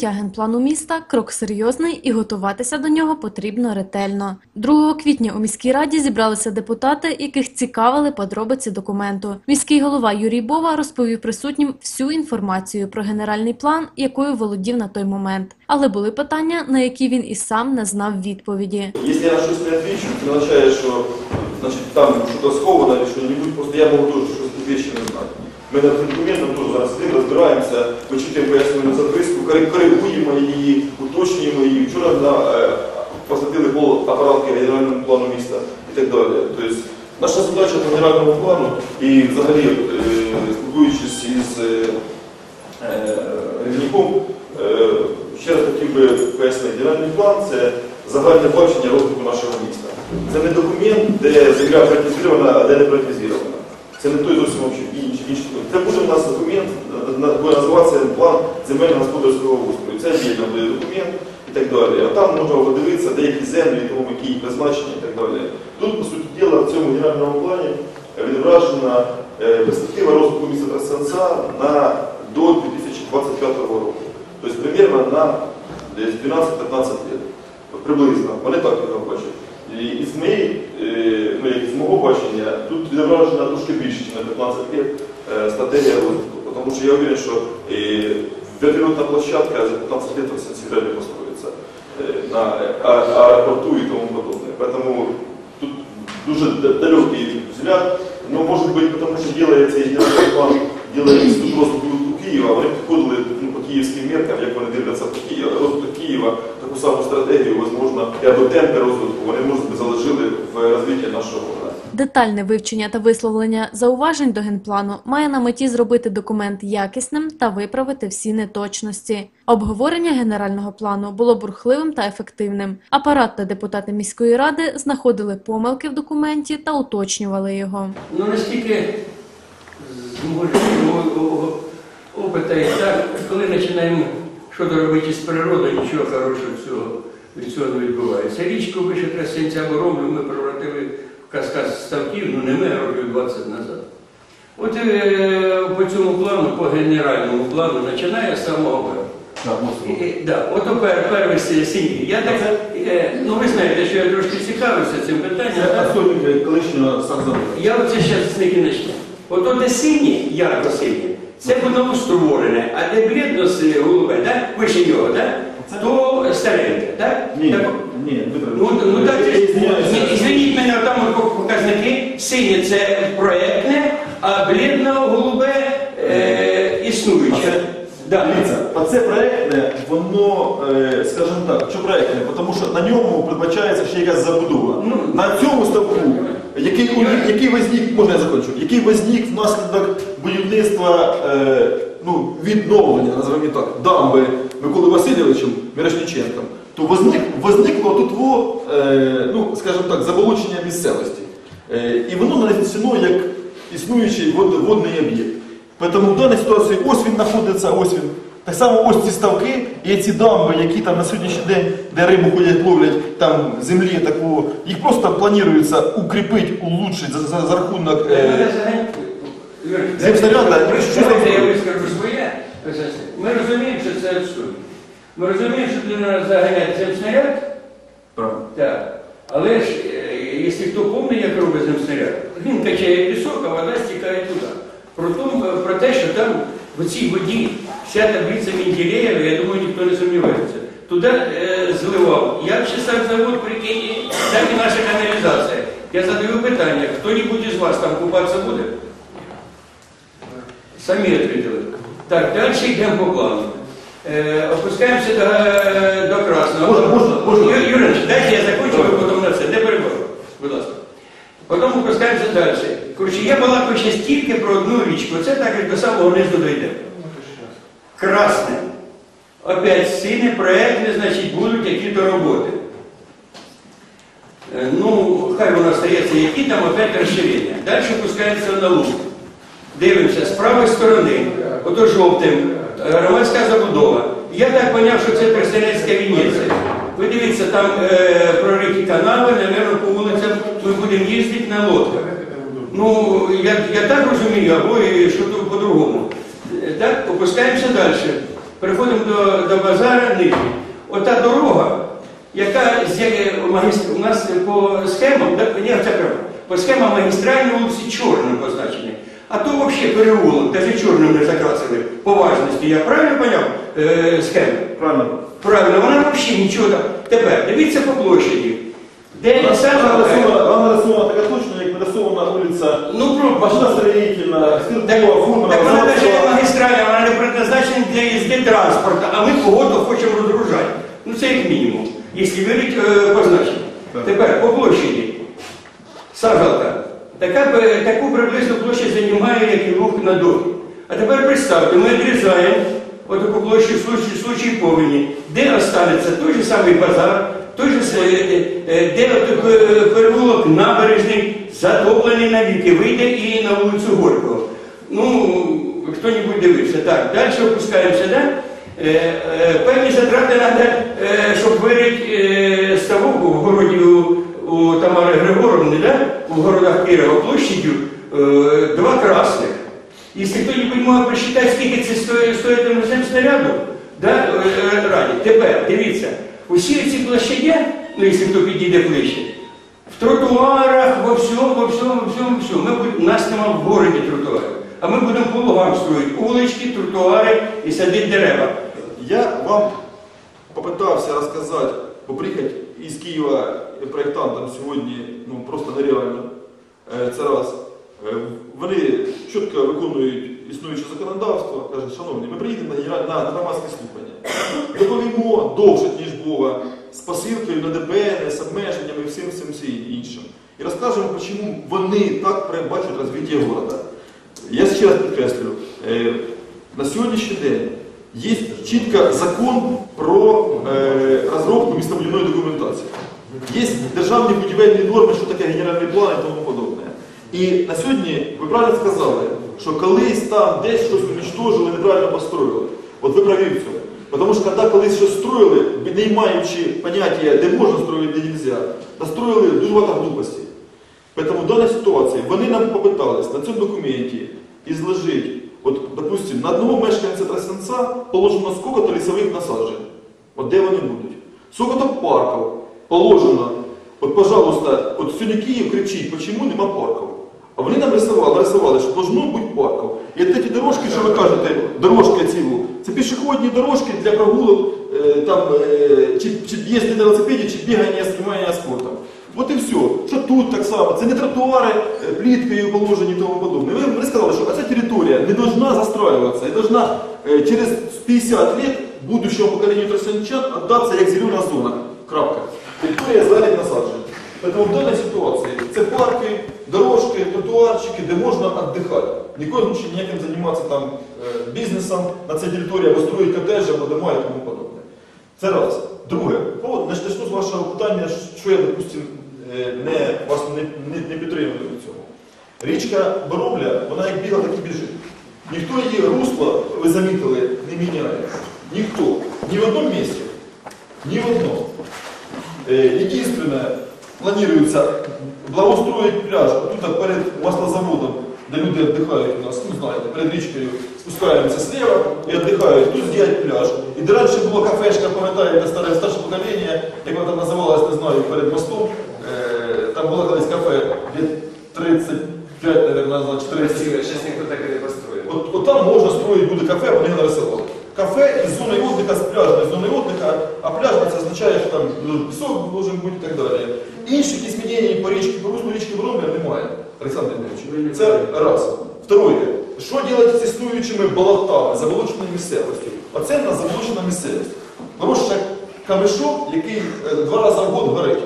Прийняття генплану міста крок серйозний і готуватися до нього потрібно ретельно. 2 квітня у міській раді зібралися депутати, яких цікавили подробиці документу. Міський голова Юрій Бова розповів присутнім всю інформацію про генеральний план, якою володів на той момент. Але були питання, на які він і сам не знав відповіді. Если я щось не отвечу, це означає, що значить, там щось сховано чи що-небудь, просто я можу дуже щось. Ми над документом теж зараз сидимо, розбираємося, вичитуємо пояснювальну записку, коригуємо її, уточнюємо її. Вчора е, посадили пол апаратки генеральному плану міста і так далі. Тобто, наша задача по генеральному плану і взагалі е, спілкуючись із е, Рівняком, е, ще раз хотів би пояснити, генеральний план це загальне бачення розвитку нашого міста. Це не документ, де земля приватизована, а де не приватизована. Це не той зовсім інший, інший. Це буде у нас документ, буде називатися план земельно-господарського устрою. Це віддільно буде документ і так далі. А там можна подивитися, деякі землі, тому які призначення і так далі. Тут, по суті діла, в цьому генеральному плані відображена е, перспектива розвитку міста Трасенца на до 2025 року. Тобто примерно на десь 12-15 років. Приблизно. Вони так його бачать. І, з моєї, ну, як з мого бачення, тут відображена трошки більше, ніж на 15 років е, стратегія розвитку. Тому що я уверен, що е, вертольотна площадка за 15 років в не построїться е, на аеропорту і тому подобное. Поэтому тут дуже далекий взгляд. Ну, может быть, потому что делается генеральний план, інститут розвитку у Києва, вони підходили ну, по київським меркам, як вони дивляться по Києва, розвиток Києва, таку саму стратегію, можливо, або темпи розвитку, вони, може, би, заложили нашого города. Детальне вивчення та висловлення зауважень до генплану має на меті зробити документ якісним та виправити всі неточності. Обговорення генерального плану було бурхливим та ефективним. Апарат та депутати міської ради знаходили помилки в документі та уточнювали його. Ну, наскільки опита і так, коли починаємо щось робити з природою, нічого хорошого цього, від цього не відбувається. Річку вище Трасенця Боромлю ми превратили ставків, ну не ми, а років 20 назад. От е, по цьому плану, по генеральному плану, починає з самого першого. І- і- Да, от тепер перший сім'ї. Я так, е, ну ви знаєте, що я трошки цікавився цим питанням. Я оце зараз з них і почну. От оте синє, ярко синє, це воно створене, а де блідно голубе, вище нього, так? то стареньке, так? Ні, Ну, ну так, ні, извиніть мене, там показники, синє це проєктне, а блідно-голубе е, існуюче. Да. Дивіться, оце проектне, воно, е, скажімо так, що проектне, тому що на ньому передбачається ще якась забудова. Ну, на цьому ставку, який, у- який возник, можна я закончу, який возник внаслідок будівництва, е, ну, відновлення, називаємо так, дамби Миколи Васильовичем Мірошниченком, то возник, возникло тут, во, е, ну, скажімо так, заболочення місцевості. Е, і воно нанесено як існуючий вод- водний об'єкт. Тому в даній ситуації ось він знаходиться, ось він. Так само ось ці ставки і ці дамби, які там на сьогоднішній день, де рибу ходять, ловлять там землі такого, їх просто планується укріпити, улучшити за, за, за рахунок. Е, Земснаряда. Ми розуміємо, що це відсутні. Ми розуміємо, що для нас земснаряд, правильно. так. Але ж, е, якщо хто пам'ятає, як робить земснаряд, він качає пісок, а вода стікає туди. Про, тому, про те, що там в цій воді вся таблиця Менделєєва, я думаю, ніхто не сумнівається. Туди е, зливав як завод, прикинь, так і наша каналізація. Я задаю питання, хто-небудь із вас там купатися буде? Самі відповіли. Так, далі йдемо по плану. Е, опускаємося до, е, до красного. Можна, можна, можна. Ю- Юрій, дайте я закончу, ви потім на це. Не перебуваю, будь ласка. Потім опускаємося далі. Коротше, я балакаю ще стільки про одну річку. Це так, як до самого низу дойде. Красне. Опять сине, проектне, значить, будуть які-то роботи. Е, Ну, хай воно стається, які там опять розширення. Далі опускаємося на луг. Дивимося з правої сторони, ото жовтим, громадська забудова. Я так зрозумів, що це Тростянецька Венеція. Ви дивіться, там е, прориті канави, напевно, по вулицям ми будемо їздити на лодках. Ну, я, я так розумію, або і що по-другому. Е, Так, опускаємося далі. Переходимо до, до базара нижній. Ота дорога, яка з у нас по схемам, да, ні, це правда, по схемам магістральної вулиці чорним позначені. А то взагалі переулок, навіть чорним не закрасили по важності. Я правильно поняв е, схему? Правильно. Правильно, вона взагалі нічого там. Тепер дивіться по площаді. Де Вона саме нарисована, вона нарисована така точно, як нарисована вулиця ну про машиностроїтельна, Так, Свердлова, Фурмана, так вона навіть не Заводського. магістральна, вона не предназначена для їзди транспорту, а ми кого-то хочемо розгружати. Ну це як мінімум, якщо вірить е, позначення. Так. Тепер по площаді. Сажалка. Така, таку приблизно площадь займає, як і рух на домі. А тепер представте, ми відрізаємо отаку площу в случаї, в случаї повені, де останеться той же самий базар, той же, е, е, де е, переулок набережний, затоплений навіки, вийде і на вулицю Горького. Ну, хто-небудь дивився. Так, далі опускаємося, да? Певні затрати треба, щоб вирити ставок у городі у, у Тамари Григоровни, да? у городах Кирова площадю е, два красних. Якщо хто-небудь може просчитати, скільки це стоїть, стоїть на снаряду, да? е, е, раді. Тепер, дивіться, усі ці площаді, ну якщо хто підійде ближче, в тротуарах, во всьому, во всьому, во всьому, во всьому. Ми у нас нема в городі тротуарів. А ми будемо по лугам строїти улички, тротуари і садити дерева. Я вам попытався розказати, бо приїхати із Києва проєктантам сьогодні ну, просто нереально. Е, Це раз. Е, Вони чітко виконують існуюче законодавство, кажуть, шановні, ми приїдемо на, громадське слухання. Доповімо довше, ніж Бога, з посилкою на ДБН, з обмеженнями, всім, всім, всім іншим. І розкажемо, чому вони так бачать розвиття міста. Я ще раз підкреслю, е, на сьогоднішній день є чітко закон про розробку містобудівної документації. Є державні будівельні норми, що таке генеральний план і тому подобне. І на сьогодні ви правильно сказали, що колись там десь щось уничтожили, неправильно построїли. От ви праві в цьому. Тому що коли колись щось строїли, не маючи поняття, де можна строїти, де не можна, настроїли дуже багато глупостей. Поэтому в данной ситуации вони нам попытались на цьому документі изложить, от, допустим, на одного мешканця Тростянця положено сколько-то лісових насаджень. От де вони будуть? Сколько-то парків положено. От, пожалуйста, от сьогодні Київ кричить, почему нема парків? А вони нам рисували, нарисували, що должно бути парків. І от ці дорожки, що ви кажете, дорожки цілу, це пішохідні дорожки для прогулок, е, там, е, чи, чи їздити на велосипеді, чи бігання, займання спортом. От і все. Що тут так само? Це не тротуари, е, пліткою положені і тому подобне. Ви мені сказали, що ця територія не должна застроюватися і должна е, через 50 лет будущому поколенню тростянчан віддатися як зелена зона. Крапка. Територія зелених насаджень. Тому в даній ситуації це парки, дорожки, тротуарчики, де можна віддихати. Ніколи лучше ніяким займатися там е, бізнесом на цій території або строїти котеджі, або дома і тому подобне. Це раз. Друге, значить, почну з вашого питання, що я, допустим, е, не, вас не, не, не підтримую в цьому. Річка Боробля, вона як біла, так і біжить. Ніхто її русло, ви замітили, не міняє. Ніхто. Ні в одному місці. Ні в одному. Е, Единственное, планується благоустроїть пляж тут перед маслозаводом, де люди віддихають у нас, ну знаєте, перед річкою спускаємося слева і віддихають. Тут зробити пляж. І де раніше було кафешка, пам'ятаєте, старе старше покоління, як вона там називалась, не знаю, перед мостом. Е, Там було колись кафе, де 35, наверное, назад, 40. Красиво, сейчас никто так и не построил. От, от там можна строїти буде кафе, вони нарисували. Кафе із зони віддиха, з пляжної зони віддиха, а пляжна це означає, що там ну, пісок може бути і так далі. Інших якісь змінень по річці, по руслу річки Воробля немає, Олександр Дмитрович. Це раз. Второе. Що робити з існуючими болотами, заболоченою місцевістю? Оце в нас заболочена місцевість. Хороший камешок, який е, два рази в год горить.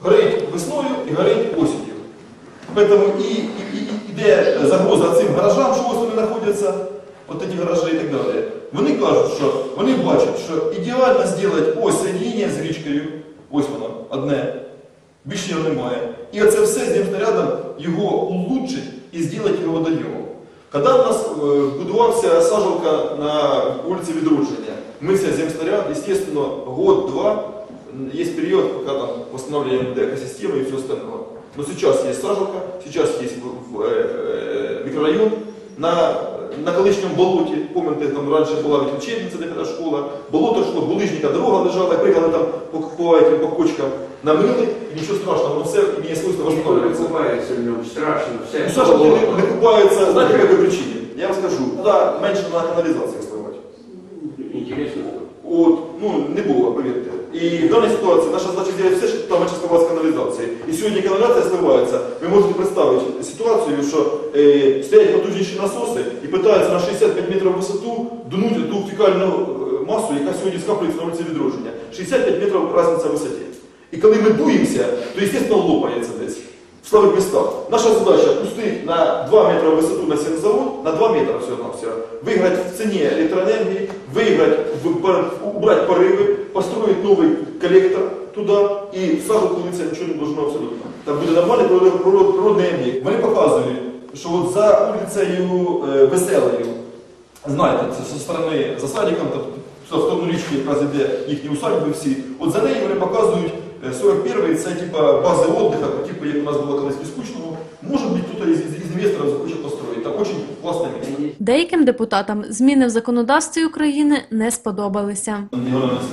Горить весною і горить осінню. Поэтому і, і, і, йде загроза цим гаражам, що ось вони знаходяться, от ці гаражі і так далі. Вони кажуть, що вони бачать, що ідеально зробити ось соєднення з річкою, ось воно, одне, більше його немає. І оце все з ним снарядом його улучшить і зробити його водойомом. Коли у нас е, будувався сажалка на вулиці Відродження, ми все земснаряд, естественно, год-два, є період, поки там восстанавливаем экосистему и все остальное. Но сейчас есть сажалка, сейчас есть в- э, микрорайон, на, на колишньому болоті, пам'ятаєте, там раніше була відключенниця, де була школа, болото йшло, булижника, дорога лежала, пригали там по, по, этим, по кочкам, намили, і нічого страшного, воно все має свойство не восстановлюється. купається в ньому, страшно, все. Ну, Саша, не, не купаються, знаєте, по якій причині? Я вам скажу, да, менше на каналізації сливати. Інтересно. От, ну, не було, повірте. І в даній ситуації наша задача зробити все, щоб там менше сливалася каналізації. І сьогодні каналізація сливається. Ви можете представити ситуацію, що е, стоять потужніші насоси і питаються на 65 метрів висоту дунути ту фекальну е, масу, яка сьогодні скаплюється на вулиці відродження. 65 метрів разниця в висоті. І коли ми дуємося, то, звісно, лопається десь В слабих местах. Наша задача пустить на 2 метра высоту на сензавод, на 2 метра всего на все. Выиграть в цене электроэнергии, выиграть, в, пор- убрать порывы, построить новый коллектор туда и сразу коли ничего не должно абсолютно. Там буде нормальний природ- природ- природний об'єкт. Вони показують, що от за вулицею е, Веселою, знаєте, це зі сторони за садиком, там, в сторону річки якраз іде їхні усадьби всі. От за нею вони показують е, 41-й, це типа бази отдыха, по типу, як у нас було колись в Іскучному. Може бути, хтось із, із інвесторів захоче построїти. Там дуже класне місце. Деяким депутатам зміни в законодавстві України не сподобалися.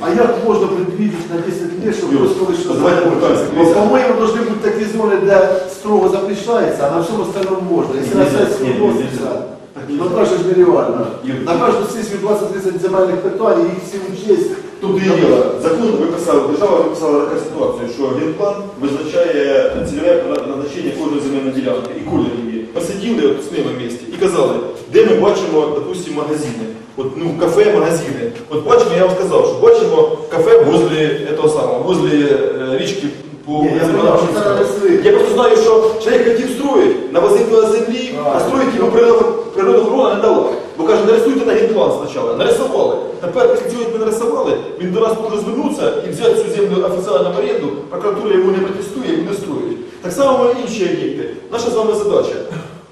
А як можна предвидеть на 10 лет, щоб Юр, просто лише давайте попытаемся. По- По-моему, должны быть такие зоны, где строго запрещается, а на всем остальном можно. Если на Нельзя, сессию нет, вносится, нельзя. ну так же ж нереально. Юр. На каждую сессию 20-30 земельных питань, их всі учесть. Тут і діло. Закон виписав, держава виписала таку ситуацію, що генплан визначає цільове назначення кожної земельної ділянки і колір її. Ми сиділи от з ними в місті і казали, де ми бачимо, допустимо, магазини. От, ну, кафе, магазини. От бачимо, я вам сказав, що бачимо кафе возле этого самого, возле е, річки по я просто знаю, що чоловік хотів строїть, навозив на землі, а строїть йому природоохорона не дала. Каже, на генплан спочатку. Нарисували. Тепер, після цього, як ми нарисували, він до нас може звернутися і взяти цю землю офіційно в оренду, прокуратура йому не протестує і не строїть. Так само і інші об'єкти. Наша з вами задача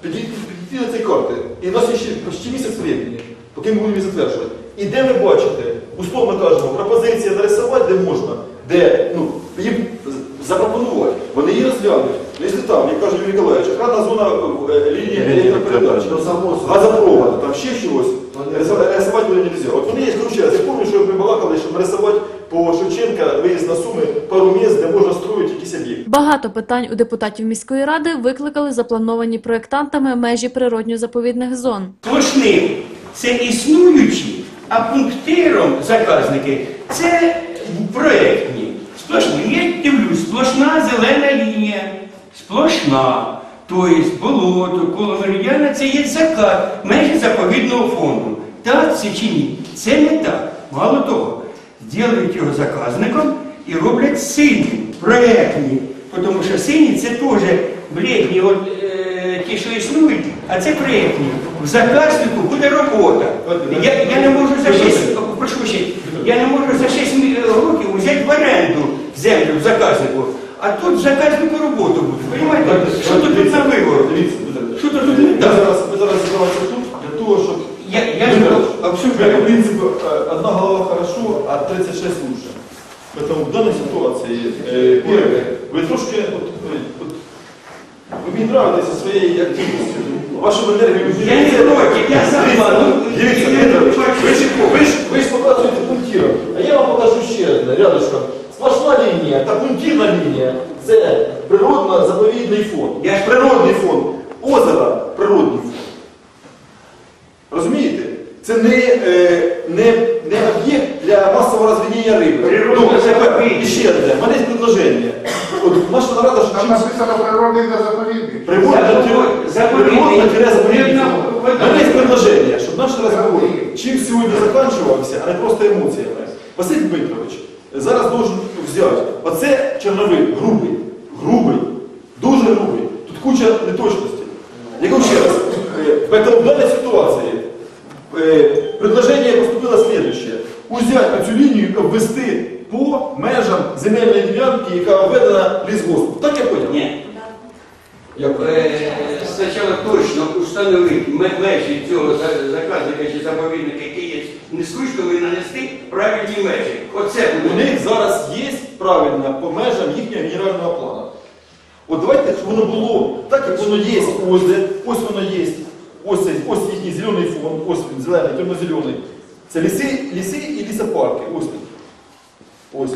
підійти, до цієї карти. І у нас є ще почти місяць времени, поки ми будемо її затверджувати. І де ви бачите, условно кажемо, пропозиція нарисувати, де можна, де ну, їм запропонувати. Вони її розглянуть. Ну, якщо там, як каже Юрій Ніколаєвич, екранна зона е, лінії електропередач, газопровод, там ще Вони- рисувати рисувати буде нельзя. От вони є, короче, я пам'ятаю, що ми балакали, щоб нарисувати по Шевченка виїзд на Суми пару місць, де можна строїти якісь об'єкти. Багато питань у депутатів міської ради викликали заплановані проєктантами межі природньо-заповідних зон. Сплошним це існуючі, а пунктиром заказники це проєктні. Сплошні. Я дивлюсь, сплошна зелена лінія. Сплошна. Тобто болото, коло меридіана це є заказ, межі заповідного фонду. Так це чи ні? Це не так. Мало того, зроблять його заказником і роблять синім, проєктні. Тому що сині це теж бледні, от, е, ті, що існують, а це проєктні. В заказнику буде робота. Я, не можу за 6, прошу я не можу за 6 років взяти в оренду землю в заказнику. А тут в заказнику роботу буде. Понимаєте? Що тут тут на вибор? Дивіться, Дмитро, Що тут тут не Ми так? зараз, ми зараз зібралися тут для того, щоб Я, я Дмитро, ж абсолютно. в принципе, э, одна голова хорошо, а 36 лучше. Поэтому в данной ситуации, э, первое, вы трошки, вот, э, вот, вы мне нравитесь со своей активностью, вашу энергию вы Я не проти, я за. Ну, Дивіться, я Дмитро, не ви ж, бачу. ви ж, ви ж, ви ж показуєте пунктиром, а я вам покажу ще одне, рядышком. Сплошна лінія та пунктирна лінія – це природно-заповідний фонд. Я ж- Природний фонд. Озеро – природний фонд. Розумієте? Це не, е, не, не об'єкт для масового розведення риби. Ну. І ще одне, в мене є предложення. От наша нарада ж Там чим написано природний та заповідник. Заповідний. Природна вода. У мене є предложення, щоб наш розговор чим сьогодні закінчувався, а не просто емоціями. Василь Дмитрович зараз должен взяти. Оце чорновик, грубий, грубий, дуже грубий. Тут куча неточностей. Я кажу ще раз, е, в даній ситуації предложення поступило следующее. Узяти цю лінію і обвести по межам земельної ділянки, яка введена лісгоспу. Так я поняв? Е, Спочатку точно установити межі цього заказника чи заповідника, який є нескучно, і нанести правильні межі. Оце У буде. них зараз є правильно по межам їхнього генерального плану. От давайте, щоб воно було так, як воно є ось де, ось воно є. ось, цей- ось їхній зелений фон, ось він, зелений, темно-зелений. Це ліси, ліси і лісопарки. Ось він. Ось.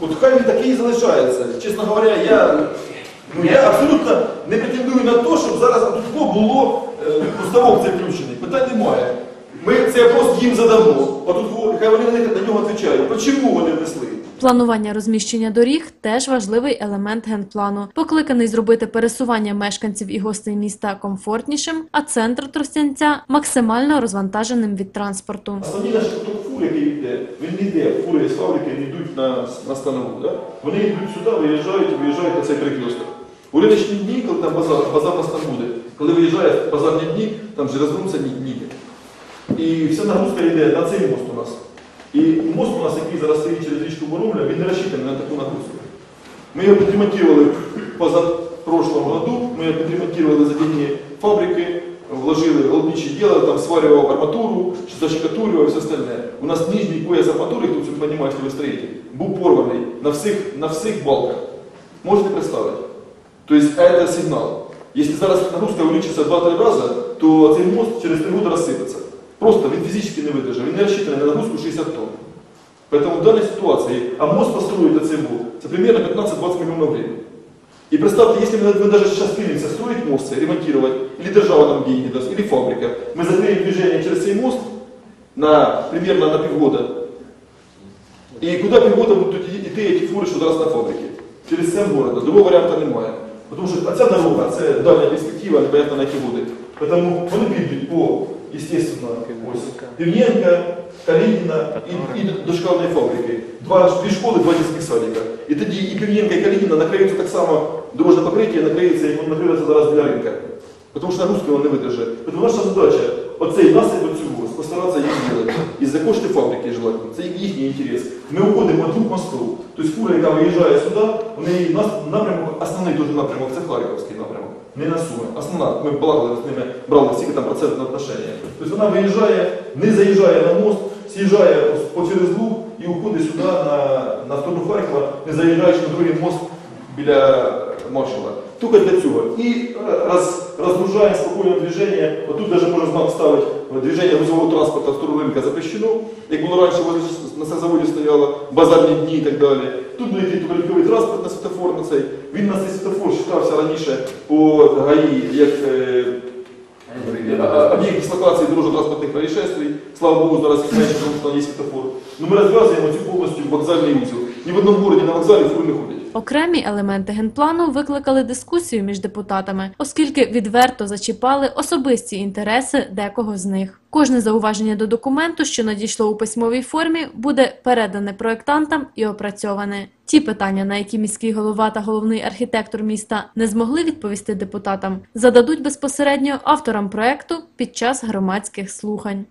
От хай він такий і залишається. Чесно говоря, я, ну, я абсолютно не претендую на те, щоб зараз тут було е, ставок заключений. Питань немає. Ми цей вопрос їм задамо. А тут хай вони на нього відповідають. Чому вони внесли? Планування розміщення доріг теж важливий елемент генплану, покликаний зробити пересування мешканців і гостей міста комфортнішим, а центр Тростянця максимально розвантаженим від транспорту. Основні наш поток фур, який йде, він не йде, фури з фабрики не йдуть на, на станову. Да? Вони йдуть сюди, виїжджають виїжджають на цей перекресток. У риночні дні, коли там базар, базар нас там буде, коли виїжджає в базарні дні, там же розгрузка ні, ніде. І вся нагрузка йде на цей мост у нас. І мост у нас, який зараз стоїть через річку Боромля, він не розчитаний на таку нагрузку. Ми його підремонтували позапрошлом году, ми його підремонтували за деньги фабрики, вложили голубничі діло, там сварював арматуру, зашикатурював і все остальне. У нас нижній пояс арматури, хто цим розуміє, що ви стоїте, був порваний на всіх, на всіх балках. Можете представити? То есть это сигнал. Если зараз нагрузка увеличится в 2-3 раза, то цей мост через 3 года рассыпется. Просто він фізично не видержав, він не розчитаний на нагрузку 60 тонн. Поэтому в данной ситуации, а мост построить от ЦМУ, это примерно 15-20 миллионов гривен. И представьте, если мы, мы даже сейчас примемся строить мост, ремонтировать, или держава нам деньги даст, или фабрика, мы закроем движение через цей мост на примерно на полгода. І куди півгода будуть йти ті фури, що зараз на фабриці? Через центр города. Другого варіанту немає. Тому що ця дорога, це дальня перспектива, непонятно на які буде. Тому вони підуть по, естественно, ось Півненка, Калініна і, і до школьної фабрики. Два, дві школи, два дитячих садика. І тоді і Півненка, і Калініна накриються так само дорожне покриття, накриється, як воно накриється зараз біля ринка. Тому що нагрузка воно не видержить. Тому наша задача оцей наслідок цього постаратися їх зробити. І за кошти фабрики желательно. Це їхній інтерес. Ми уходимо від двох мостів. Тобто фура, яка виїжджає сюди, неї нас напрямок, основний дуже напрямок, це Харківський напрямок. Не на Суми. Основна, ми балакали з ними, брали скільки там процентне отношення. Тобто вона виїжджає, не заїжджає на мост, з'їжджає по через луг і уходить сюди на, на сторону Харкова, не заїжджаючи на другий мост біля маршала. Тільки для цього. І е, роз, розгружаємо спокійне движення. Отут даже можна знак ставити движення грузового транспорту в сторону ринка запрещено. Як було раніше на сахзаводі стояло, базарні дні і так далі. Тут йти тільки легковий транспорт на світофор на цей. Він на цей світофор вважався раніше по ГАІ як е, е, об'єкт дислокації дорожньо-транспортних происшествий. Слава Богу, зараз їх менше, тому що там є світофор. Ну ми розв'язуємо цю повністю вокзальний узел. Ні в одному місті на вокзалі фури не ходять. Окремі елементи генплану викликали дискусію між депутатами, оскільки відверто зачіпали особисті інтереси декого з них. Кожне зауваження до документу, що надійшло у письмовій формі, буде передане проектантам і опрацьоване. Ті питання, на які міський голова та головний архітектор міста не змогли відповісти депутатам, зададуть безпосередньо авторам проекту під час громадських слухань.